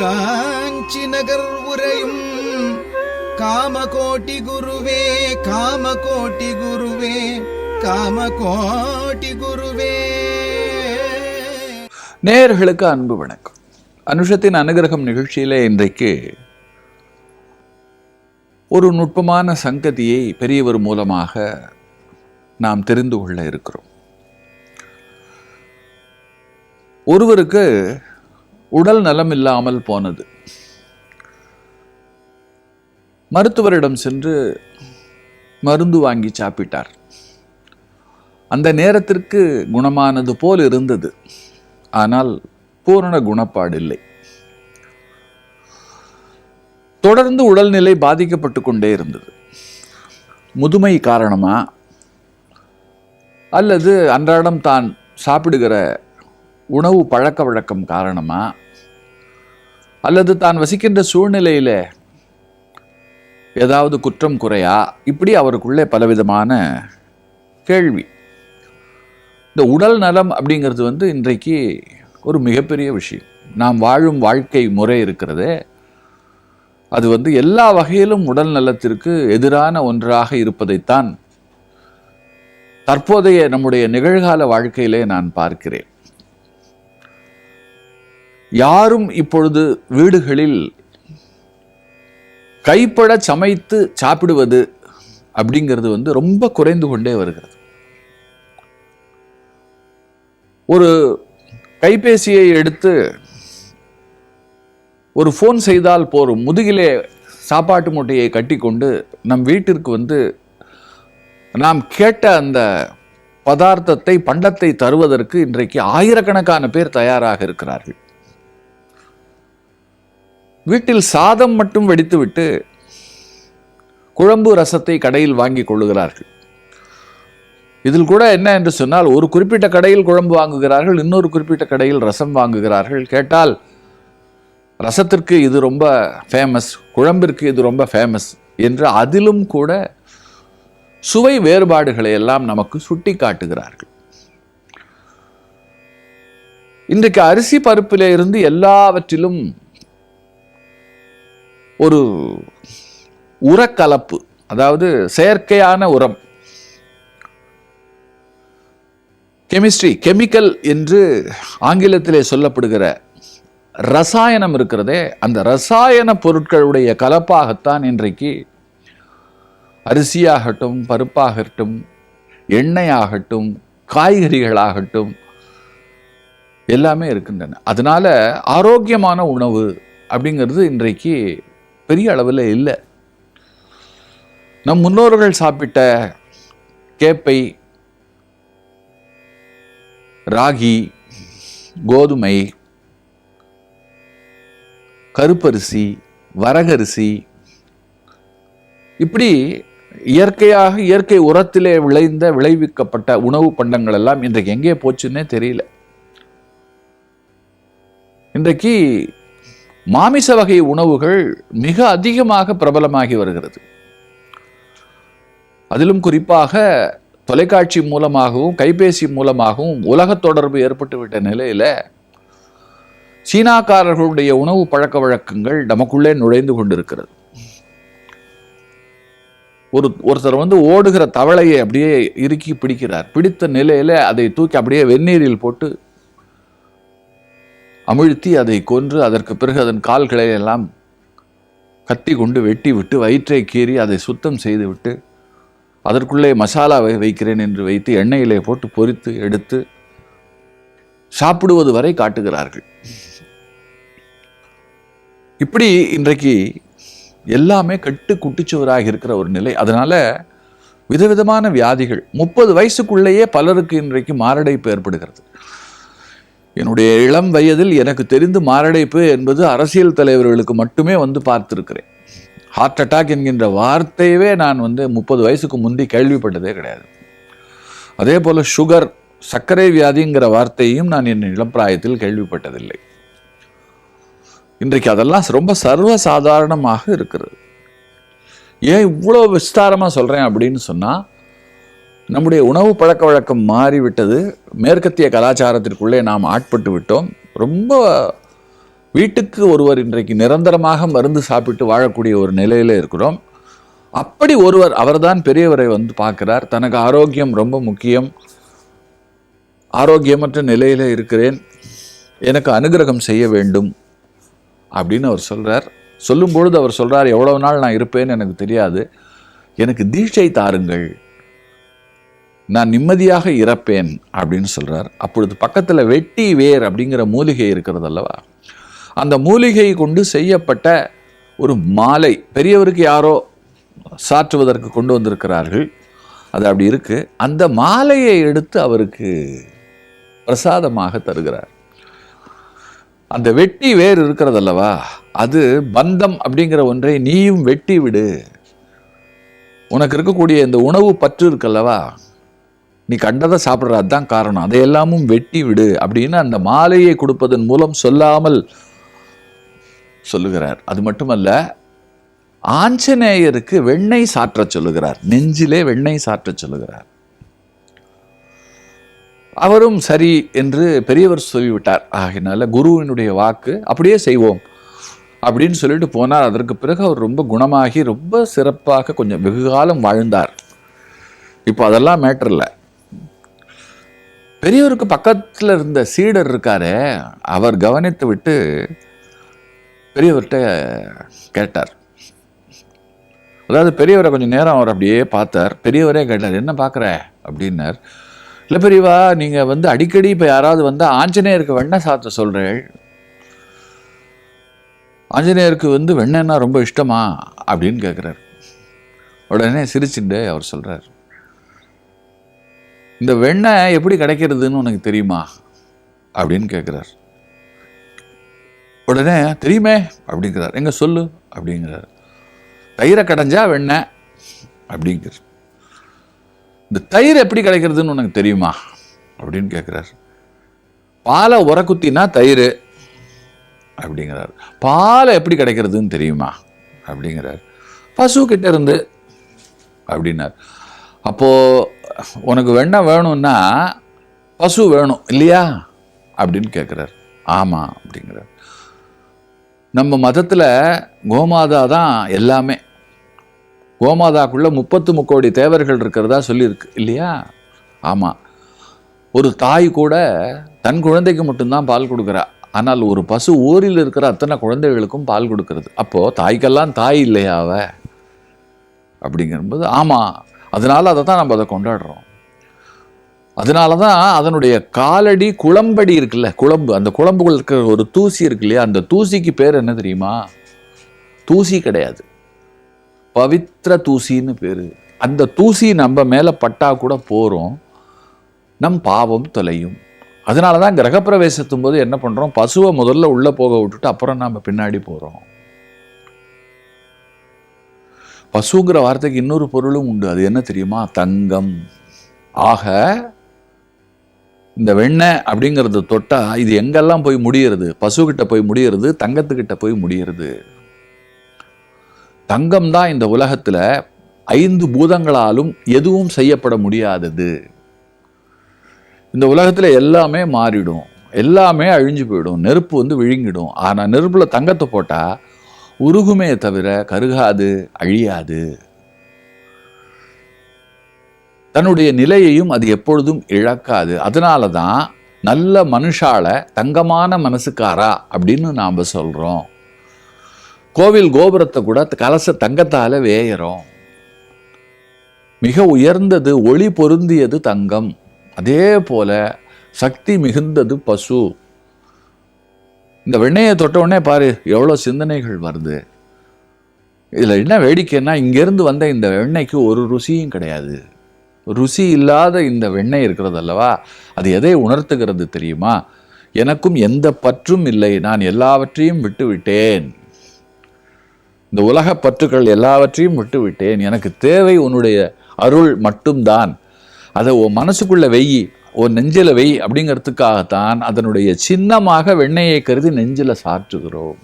காஞ்சி நகர் உரையும் காமகோட்டி குருவே காமகோட்டி குருவே காமகோட்டி குருவே. நேயர்களுக்கு அன்பு வணக்கம். அனுஷத்தின் அனுகிரகம் நிகழ்ச்சியிலே இன்றைக்கு ஒரு நுட்பமான சங்கதியை பெரியவர் மூலமாக நாம் தெரிந்து கொள்ள இருக்கிறோம். ஒருவருக்கு உடல் நலம் இல்லாமல் போனது. மருத்துவரிடம் சென்று மருந்து வாங்கி சாப்பிட்டார். அந்த நேரத்திற்கு குணமானது போல் இருந்தது. ஆனால் பூரண குணப்பாடு இல்லை தொடர்ந்து உடல்நிலை பாதிக்கப்பட்டு கொண்டே இருந்தது. முதுமை காரணமா? அல்லது அன்றாடம் தான் சாப்பிடுகிற உணவு பழக்க வழக்கம் காரணமா? அல்லது தான் வசிக்கின்ற சூழ்நிலையில் ஏதாவது குற்றம் குறையா? இப்படி அவருக்குள்ளே பலவிதமான கேள்வி. இந்த உடல் நலம் அப்படிங்கிறது வந்து இன்றைக்கு ஒரு மிகப்பெரிய விஷயம். நாம் வாழும் வாழ்க்கை முறை இருக்கிறதே. அது வந்து எல்லா வகையிலும் உடல் நலத்திற்கு எதிரான ஒன்றாக இருப்பதைத்தான் தற்போதைய நம்முடைய நிகழ்கால வாழ்க்கையிலே நான் பார்க்கிறேன். யாரும் இப்பொழுது வீடுகளில் கைப்பட சமைத்து சாப்பிடுவது அப்படிங்கிறது வந்து ரொம்ப குறைந்து கொண்டே வருகிறது. ஒரு கைபேசியை எடுத்து ஒரு ஃபோன் செய்தால் போரும். முதுகிலே சாப்பாட்டு மூட்டையை கட்டிக்கொண்டு நம் வீட்டிற்கு வந்து நாம் கேட்ட அந்த பதார்த்தத்தை பண்டத்தை தருவதற்கு இன்றைக்கு ஆயிரக்கணக்கான பேர் தயாராக இருக்கிறார்கள். வீட்டில் சாதம் மட்டும் வெடித்துவிட்டு குழம்பு ரசத்தை கடையில் வாங்கி கொள்ளுகிறார்கள். இதில் கூட என்ன என்று சொன்னால் ஒரு குறிப்பிட்ட கடையில் குழம்பு வாங்குகிறார்கள் இன்னொரு குறிப்பிட்ட கடையில் ரசம் வாங்குகிறார்கள். கேட்டால் ரசத்திற்கு இது ரொம்ப ஃபேமஸ் குழம்பிற்கு இது ரொம்ப ஃபேமஸ் என்று அதிலும் கூட சுவை வேறுபாடுகளை எல்லாம் நமக்கு சுட்டி காட்டுகிறார்கள் இன்றைக்கு அரிசி பருப்பிலே இருந்து எல்லாவற்றிலும் ஒரு உரக்கலப்பு அதாவது செயற்கையான உரம். கெமிஸ்ட்ரி கெமிக்கல் என்று ஆங்கிலத்திலே சொல்லப்படுகிற ரசாயனம் இருக்கிறதே அந்த ரசாயன பொருட்களுடைய கலப்பாகத்தான் இன்றைக்கு அரிசியாகட்டும் பருப்பாகட்டும் எண்ணெயாகட்டும் காய்கறிகளாகட்டும் எல்லாமே இருக்கின்றன. அதனால் ஆரோக்கியமான உணவு அப்படிங்கிறது இன்றைக்கு பெரிய அளவில் இல்லை. நம் முன்னோர்கள் சாப்பிட்ட கேப்பை ராகி கோதுமை கருப்பரிசி வரகரிசி இப்படி இயற்கையாக இயற்கை உரத்திலே விளைந்த விளைவிக்கப்பட்ட உணவு பண்டங்கள் எல்லாம் இன்றைக்கு எங்கே போச்சுன்னே தெரியல. இன்றைக்கு மாமிச வகை உணவுகள் மிக அதிகமாக பிரபலமாகி வருகிறது. அதிலும் குறிப்பாக தொலைக்காட்சி மூலமாகவும் கைபேசி மூலமாகவும் உலக தொடர்பு ஏற்பட்டுவிட்ட நிலையில் சீனாக்காரர்களுடைய உணவு பழக்க வழக்கங்கள் நமக்குள்ளே நுழைந்து கொண்டிருக்கிறது. ஒரு ஒருத்தர் வந்து ஓடுகிற தவளையை அப்படியே இறுக்கி பிடிக்கிறார். பிடித்த நிலையில் அதை தூக்கி அப்படியே வெந்நீரில் போட்டு அமிழ்த்தி அதை கொன்று அதற்கு பிறகு அதன் கால்களை எல்லாம் கத்தி கொண்டு வெட்டி விட்டு வயிற்றை கீறி அதை சுத்தம் செய்து விட்டு அதற்குள்ளே மசாலாவை வைக்கிறேன் என்று வைத்து எண்ணெயிலே போட்டு பொரித்து எடுத்து சாப்பிடுவது வரை காட்டுகிறார்கள். இப்படி இன்றைக்கு எல்லாமே கட்டு குட்டிச்சுவராக இருக்கிற ஒரு நிலை. அதனால விதவிதமான வியாதிகள் முப்பது வயசுக்குள்ளேயே பலருக்கு இன்றைக்கு மாரடைப்பு ஏற்படுகிறது. என்னுடைய இளம் வயதில் எனக்கு தெரிந்து மாரடைப்பு என்பது அரசியல் தலைவர்களுக்கு மட்டுமே வந்து பார்த்துருக்கிறேன். ஹார்ட் அட்டாக் என்கின்ற வார்த்தையவே நான் வந்து முப்பது வயசுக்கு முந்தி கேள்விப்பட்டதே கிடையாது. அதே போல் சுகர் சர்க்கரை வியாதிங்கிற வார்த்தையும் நான் என் இளப்பிராயத்தில் கேள்விப்பட்டதில்லை. இன்றைக்கு அதெல்லாம் ரொம்ப சர்வ சாதாரணமாக இருக்கிறது. ஏன் இவ்வளோ விஸ்தாரமாக சொல்கிறேன் அப்படின்னு சொன்னால் நம்முடைய உணவு பழக்க வழக்கம் மாறிவிட்டது. மேற்கத்திய கலாச்சாரத்திற்குள்ளே நாம் ஆட்பட்டு விட்டோம். ரொம்ப வீட்டுக்கு ஒருவர் இன்றைக்கு நிரந்தரமாக மருந்து சாப்பிட்டு வாழக்கூடிய ஒரு நிலையில் இருக்கிறோம். அப்படி ஒருவர் அவர்தான் பெரியவரை வந்து பார்க்கிறார். தனக்கு ஆரோக்கியம் ரொம்ப முக்கியம். ஆரோக்கியமற்ற நிலையில் இருக்கிறேன். எனக்கு அனுகிரகம் செய்ய வேண்டும் அப்படின்னு அவர் சொல்கிறார் சொல்லும் பொழுது அவர் சொல்கிறார் எவ்வளவு நாள் நான் இருப்பேன்னு எனக்கு தெரியாது. எனக்கு தீட்சை தாருங்கள். நான் நிம்மதியாக இறப்பேன் அப்படின்னு சொல்கிறார் அப்பொழுது பக்கத்தில் வெட்டி வேர் அப்படிங்கிற மூலிகை இருக்கிறது அல்லவா? அந்த மூலிகை கொண்டு செய்யப்பட்ட ஒரு மாலை பெரியவருக்கு யாரோ சாற்றுவதற்கு கொண்டு வந்திருக்கிறார்கள். அது அப்படி இருக்குது அந்த மாலையை எடுத்து அவருக்கு பிரசாதமாக தருகிறார். அந்த வெட்டி வேர் இருக்கிறதல்லவா அது பந்தம் அப்படிங்கிற ஒன்றை நீயும் வெட்டி விடு. உனக்கு இருக்கக்கூடிய இந்த உணவு பற்று இருக்கல்லவா நீ கண்டதை சாப்பிட்ற அதுதான் காரணம். அதையெல்லாமும் வெட்டி விடு அப்படின்னு அந்த மாலையை கொடுப்பதன் மூலம் சொல்லாமல் சொல்லுகிறார். அது மட்டுமல்ல ஆஞ்சநேயருக்கு வெண்ணெய் சாற்றச் சொல்லுகிறார். நெஞ்சிலே வெண்ணெய் சாற்றச் சொல்லுகிறார். அவரும் சரி என்று பெரியவர் சொல்லிவிட்டார். ஆகினால குருவினுடைய வாக்கு அப்படியே செய்வோம். அப்படின்னு சொல்லிட்டு போனார். அதற்கு பிறகு அவர் ரொம்ப குணமாகி ரொம்ப சிறப்பாக கொஞ்சம் வெகு காலம் வாழ்ந்தார். இப்போ அதெல்லாம் மேட்டர் இல்லை. பெரியவருக்கு பக்கத்தில் இருந்த சீடர் இருக்காரே. அவர் கவனித்து விட்டு பெரியவர்கிட்ட கேட்டார். அதாவது பெரியவரை கொஞ்சம் நேரம் அவர் அப்படியே பார்த்தார். பெரியவரே கேட்டார் என்ன பார்க்குற? அப்படின்னார். இல்லை பெரியவா நீங்கள் வந்து அடிக்கடி இப்போ யாராவது வந்து ஆஞ்சநேயருக்கு வெண்ணெய் சாத்த சொல்கிறேன் ஆஞ்சநேயருக்கு வந்து வெண்ணெய்னா ரொம்ப இஷ்டமா? அப்படின்னு கேட்குறாரு உடனே சிரிச்சுட்டு அவர் சொல்கிறார் இந்த வெண்ணெய் எப்படி கிடைக்கிறதுன்னு உனக்கு தெரியுமா? அப்படின்னு கேட்குறார் உடனே தெரியுமே அப்படிங்கிறார். எங்கே சொல்லு? அப்படிங்கிறார். தயிரை கடைஞ்சா வெண்ணெய் அப்படிங்கிற இந்த தயிர் எப்படி கிடைக்கிறதுன்னு உனக்கு தெரியுமா? அப்படின்னு கேட்குறார் பாலை உரக்குத்தினா தயிர் அப்படிங்கிறார். பாலை எப்படி கிடைக்கிறதுன்னு தெரியுமா? அப்படிங்கிறார். பசு கிட்ட இருந்து அப்படின்னார். அப்போது உனக்கு வெண்ணெய் வேணும்னா பசு வேணும் இல்லையா? அப்படின்னு கேட்குறாரு ஆமாம் அப்படிங்கிறார். நம்ம மதத்தில் கோமாதா தான் எல்லாமே. கோமாதாக்குள்ள முப்பத்து முக்கோடி தேவர்கள் இருக்கிறதா சொல்லியிருக்கு இல்லையா? ஆமாம் ஒரு தாய் கூட தன் குழந்தைக்கு மட்டும்தான் பால் கொடுக்குறா. ஆனால் ஒரு பசு ஊரில் இருக்கிற அத்தனை குழந்தைகளுக்கும் பால் கொடுக்கறது. அப்போது தாய்க்கெல்லாம் தாய் இல்லையா அவ? அப்படிங்கும்போது ஆமாம் அதனால அதை தான் நம்ம அதை கொண்டாடுறோம். அதனால தான் அதனுடைய காலடி குழம்படி இருக்குல்ல குழம்பு. அந்த குழம்புகள் இருக்கிற ஒரு தூசி இருக்கு இல்லையா அந்த தூசிக்கு பேர் என்ன தெரியுமா? தூசி கிடையாது. பவித்ர தூசின்னு பேர். அந்த தூசி நம்ம மேலே பட்டா கூட போகிறோம் நம் பாவம் தொலையும். அதனால தான் கிரகப்பிரவேசத்தும் போது என்ன பண்ணுறோம் பசுவை முதல்ல உள்ளே போக விட்டுட்டு அப்புறம் நாம் பின்னாடி போகிறோம் பசுங்கிற வார்த்தைக்கு இன்னொரு பொருளும் உண்டு. அது என்ன தெரியுமா? தங்கம். ஆக இந்த வெண்ணெய் அப்படிங்கிறத தொட்டா இது எங்கெல்லாம் போய் முடியறது? பசுகிட்ட போய் முடியறது தங்கத்துக்கிட்ட போய் முடியறது. தங்கம் தான் இந்த உலகத்துல ஐந்து பூதங்களாலும் எதுவும் செய்யப்பட முடியாதது. இந்த உலகத்துல எல்லாமே மாறிடும். எல்லாமே அழிஞ்சு போயிடும். நெருப்பு வந்து விழுங்கிடும். ஆனா நெருப்புல தங்கத்தை போட்டா உருகுமே தவிர கருகாது அழியாது. தன்னுடைய நிலையையும் அது எப்பொழுதும் இழக்காது. அதனால தான் நல்ல மனுஷால தங்கமான மனசுக்காரா அப்படின்னு நாம் சொல்கிறோம் கோவில் கோபுரத்தை கூட கலச தங்கத்தால் வேயறோம். மிக உயர்ந்தது ஒளி பொருந்தியது தங்கம். அதே போல சக்தி மிகுந்தது பசு. இந்த வெண்ணெயை தொட்ட உடனே பாரு எவ்வளோ சிந்தனைகள் வருது. இதில் என்ன வேடிக்கைன்னா இங்கேருந்து வந்த இந்த வெண்ணெய்க்கு ஒரு ருசியும் கிடையாது. ருசி இல்லாத இந்த வெண்ணெய் இருக்கிறது அல்லவா? அது எதை உணர்த்துகிறது தெரியுமா? எனக்கும் எந்த பற்றும் இல்லை நான் எல்லாவற்றையும் விட்டுவிட்டேன். இந்த உலக பற்றுகள் எல்லாவற்றையும் விட்டுவிட்டேன். எனக்கு தேவை உன்னுடைய அருள் மட்டும்தான். அதை உன் மனசுக்குள்ளே வெயி ஒரு நெஞ்சில வை அப்படிங்கிறதுக்காகத்தான் அதனுடைய சின்னமாக வெண்ணெயை கருதி நெஞ்சில சாற்றுகிறோம்.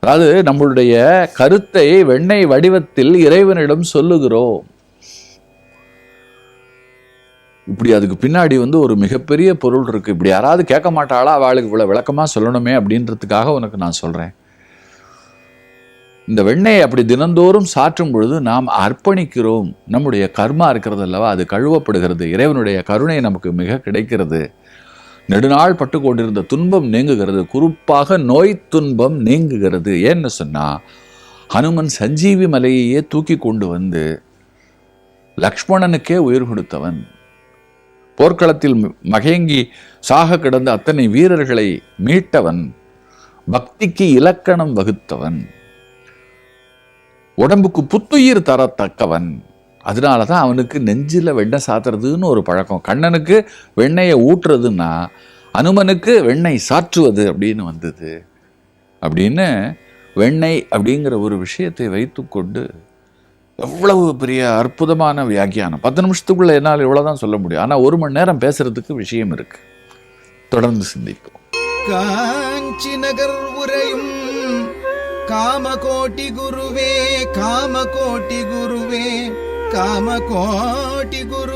அதாவது நம்மளுடைய கருத்தை வெண்ணெய் வடிவத்தில் இறைவனிடம் சொல்லுகிறோம். இப்படி அதுக்கு பின்னாடி வந்து ஒரு மிகப்பெரிய பொருள் இருக்கு. இப்படி யாராவது கேட்க மாட்டாளா? அவளுக்கு இவ்வளோ விளக்கமாக சொல்லணுமே அப்படின்றதுக்காக உனக்கு நான் சொல்கிறேன் இந்த வெண்ணெயை அப்படி தினந்தோறும் சாற்றும் பொழுது நாம் அர்ப்பணிக்கிறோம். நம்முடைய கர்மா இருக்கிறது அல்லவா? அது கழுவப்படுகிறது. இறைவனுடைய கருணை நமக்கு மிக கிடைக்கிறது. நெடுநாள் பட்டு கொண்டிருந்த துன்பம் நீங்குகிறது. குறிப்பாக நோய் துன்பம் நீங்குகிறது. ஏன்னு சொன்னால் ஹனுமன் சஞ்சீவி மலையையே தூக்கி கொண்டு வந்து லக்ஷ்மணனுக்கே உயிர் கொடுத்தவன். போர்க்களத்தில் மகேங்கி சாக கிடந்த அத்தனை வீரர்களை மீட்டவன். பக்திக்கு இலக்கணம் வகுத்தவன். உடம்புக்கு புத்துயிர் தரத்தக்கவன். அதனால தான் அவனுக்கு நெஞ்சில் வெண்ணெய் சாத்துறதுன்னு ஒரு பழக்கம். கண்ணனுக்கு வெண்ணெயை ஊட்டுறதுன்னா அனுமனுக்கு வெண்ணெய் சாற்றுவது அப்படின்னு வந்தது. அப்படின்னு வெண்ணெய் அப்படிங்கிற ஒரு விஷயத்தை வைத்துக்கொண்டு எவ்வளவு பெரிய அற்புதமான வியாக்கியானம். பத்து நிமிஷத்துக்குள்ளே என்னால் இவ்வளோ தான் சொல்ல முடியும். ஆனால் ஒரு மணி நேரம் பேசுறதுக்கு விஷயம் இருக்கு. தொடர்ந்து சிந்திப்போம். காஞ்சி நகர் உரையும் காமகோட்டி குருவே காமகோட்டி குருவே காமகோட்டி குருவே